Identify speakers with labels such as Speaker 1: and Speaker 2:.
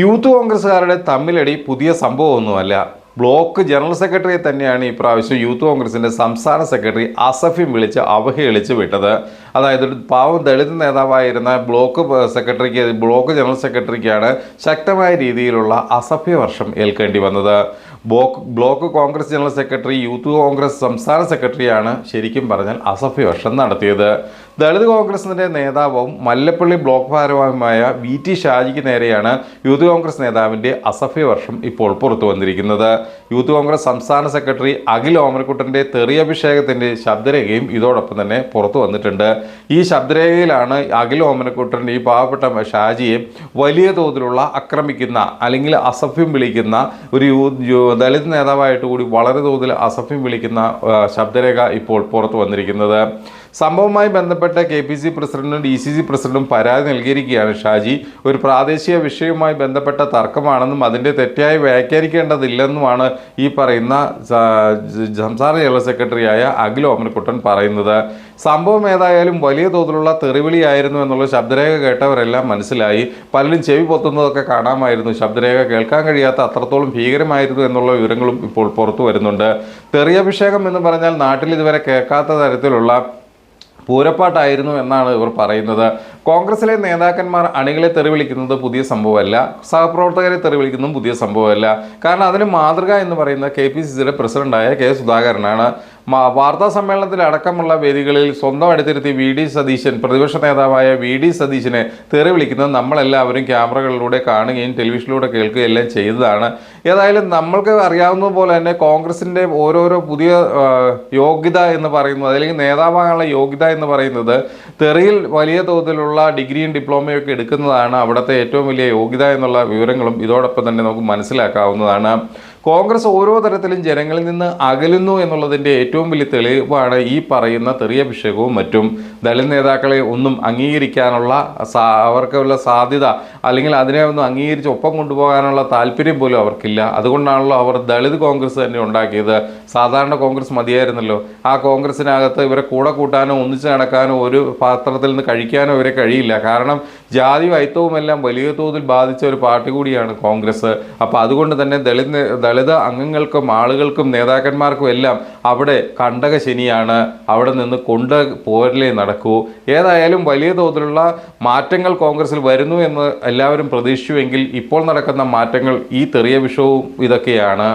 Speaker 1: Youth കോൺഗ്രസ്സുകാരുടെ തമ്മിലടി പുതിയ സംഭവമൊന്നുമല്ല. Block general സെക്രട്ടറിയെ തന്നെയാണ് ഇപ്രാവശ്യം പ്രാവശ്യം യൂത്ത് കോൺഗ്രസിന്റെ സംസ്ഥാന സെക്രട്ടറി അസഫിം വിളിച്ച് അവഹേളിച്ച് വിട്ടത്. അതായത് ഒരു പാവം ദളിത് നേതാവായിരുന്ന ബ്ലോക്ക് സെക്രട്ടറിക്ക് ബ്ലോക്ക് ജനറൽ സെക്രട്ടറിക്കാണ് ശക്തമായ രീതിയിലുള്ള അസഭ്യവർഷം ഏൽക്കേണ്ടി വന്നത്. Block block Congress general secretary youth Congress സംസ്ഥാന സെക്രട്ടറിയാണ് ശരിക്കും പറഞ്ഞാൽ അസഭ്യവർഷം നടത്തിയത്. ദളിത് കോൺഗ്രസിന്റെ നേതാവും മല്ലപ്പള്ളി ബ്ലോക്ക് ഭാരവാഹിയുമായ വി ടി ഷാജിക്ക് നേരെയാണ് യൂത്ത് കോൺഗ്രസ് നേതാവിന്റെ അസഭ്യവർഷം ഇപ്പോൾ പുറത്തു വന്നിരിക്കുന്നത്. യൂത്ത് കോൺഗ്രസ് സംസ്ഥാന സെക്രട്ടറി അഖിൽ ഓമനക്കുട്ടന്റെ തെറിയഭിഷേകത്തിന്റെ ശബ്ദരേഖയും ഇതോടൊപ്പം തന്നെ പുറത്തു വന്നിട്ടുണ്ട്. ഈ ശബ്ദരേഖയിലാണ് അഖിൽ ഓമനക്കുട്ടൻ ഈ പാവപ്പെട്ട ഷാജിയെ വലിയ തോതിലുള്ള ആക്രമിക്കുന്ന അല്ലെങ്കിൽ അസഭ്യം വിളിക്കുന്ന ഒരു ദളിത് നേതാവായിട്ട് കൂടി വളരെ തോതിൽ അസഫ്യം വിളിക്കുന്ന ശബ്ദരേഖ ഇപ്പോൾ പുറത്തു വന്നിരിക്കുന്നത്. സംഭവവുമായി ബന്ധപ്പെട്ട കെ പി സി പ്രസിഡന്റും ഡി സി സി പ്രസിഡന്റും പരാതി നൽകിയിരിക്കുകയാണ് ഷാജി. ഒരു പ്രാദേശിക വിഷയവുമായി ബന്ധപ്പെട്ട തർക്കമാണെന്നും അതിന്റെ തെറ്റായി വ്യാഖ്യാനിക്കേണ്ടതില്ലെന്നുമാണ് ഈ പറയുന്ന സംസ്ഥാന ജനറൽ സെക്രട്ടറിയായ അഖിൽ ഓമനക്കുട്ടൻ പറയുന്നത്. സംഭവം ഏതായാലും വലിയ തോതിലുള്ള തെറിവിളിയായിരുന്നു എന്നുള്ള ശബ്ദരേഖ കേട്ടവരെല്ലാം മനസ്സിലായി. പലരും ചെവി പൊത്തുന്നതൊക്കെ കാണാമായിരുന്നു. ശബ്ദരേഖ കേൾക്കാൻ കഴിയാത്ത അത്രത്തോളം ഭീകരമായിരുന്നു എന്നുള്ള വിവരങ്ങളും ഇപ്പോൾ പുറത്തു വരുന്നുണ്ട്. തെറിയഭിഷേകം എന്ന് പറഞ്ഞാൽ നാട്ടിൽ ഇതുവരെ കേൾക്കാത്ത തരത്തിലുള്ള പൂരപ്പാട്ടായിരുന്നു എന്നാണ് ഇവർ പറയുന്നത്. കോൺഗ്രസിലെ നേതാക്കന്മാർ അണികളെ തെറിവിളിക്കുന്നത് പുതിയ സംഭവമല്ല സഹപ്രവർത്തകരെ തെറിവിളിക്കുന്നതും പുതിയ സംഭവമല്ല. കാരണം അതിന് മാതൃക എന്ന് പറയുന്ന കെ പി സി സിയുടെ പ്രസിഡന്റായ കെ സുധാകരനാണ്. വാർത്താ സമ്മേളനത്തിൽ അടക്കമുള്ള വേദികളിൽ സ്വന്തം അടുത്തിരുത്തി വി ഡി സതീശൻ പ്രതിപക്ഷ നേതാവായ വി ഡി സതീശനെ തെറി വിളിക്കുന്നത് നമ്മളെല്ലാവരും ക്യാമറകളിലൂടെ കാണുകയും ടെലിവിഷനിലൂടെ കേൾക്കുകയും എല്ലാം ചെയ്തതാണ്. ഏതായാലും നമ്മൾക്ക് അറിയാവുന്നത് പോലെ തന്നെ കോൺഗ്രസിന്റെ ഓരോരോ പുതിയ യോഗ്യത എന്ന് പറയുന്നത് അല്ലെങ്കിൽ നേതാവാകാനുള്ള യോഗ്യത എന്ന് പറയുന്നത് തെറിയിൽ വലിയ തോതിലുള്ള ഡിഗ്രിയും ഡിപ്ലോമയും ഒക്കെ എടുക്കുന്നതാണ് അവിടുത്തെ ഏറ്റവും വലിയ യോഗ്യത എന്നുള്ള വിവരങ്ങളും ഇതോടൊപ്പം തന്നെ നമുക്ക് മനസ്സിലാക്കാവുന്നതാണ്. കോൺഗ്രസ് ഓരോ തരത്തിലും ജനങ്ങളിൽ നിന്ന് അകലുന്നു എന്നുള്ളതിന്റെ ഏറ്റവും വലിയ തെളിവാണ് ഈ പറയുന്ന തെറിയഭിഷേകവും മറ്റും. ദളിത് നേതാക്കളെ ഒന്നും അംഗീകരിക്കാനുള്ള അവർക്കുള്ള സാധ്യത അല്ലെങ്കിൽ അതിനെ ഒന്നും അംഗീകരിച്ച് ഒപ്പം കൊണ്ടുപോകാനുള്ള താല്പര്യം പോലും അവർക്കില്ല. അതുകൊണ്ടാണല്ലോ അവർ ദളിത് കോൺഗ്രസ് തന്നെ ഉണ്ടാക്കിയത്. സാധാരണ കോൺഗ്രസ് മതിയായിരുന്നല്ലോ. ആ കോൺഗ്രസിനകത്ത് ഇവരെ കൂടെ കൂട്ടാനോ ഒന്നിച്ച് നടക്കാനോ ഒരു പാത്രത്തിൽ നിന്ന് കഴിക്കാനോ ഇവരെ കഴിയില്ല. കാരണം ജാതി വൈത്തവും എല്ലാം വലിയ തോതിൽ ബാധിച്ച ഒരു പാർട്ടി കൂടിയാണ് കോൺഗ്രസ്. അപ്പോൾ അതുകൊണ്ട് തന്നെ ദളിത് ദളിത് അംഗങ്ങൾക്കും ആളുകൾക്കും നേതാക്കന്മാർക്കും എല്ലാം അവിടെ കണ്ടക ശനിയാണ്. അവിടെ നിന്ന് കൊണ്ട് പോരലേ നടക്കൂ. ഏതായാലും വലിയ തോതിലുള്ള മാറ്റങ്ങൾ കോൺഗ്രസിൽ വരുന്നു എന്ന് എല്ലാവരും പ്രതീക്ഷിച്ചുവെങ്കിൽ ഇപ്പോൾ നടക്കുന്ന മാറ്റങ്ങൾ ഈ തെറിയ വിഷവും ഇതൊക്കെയാണ്.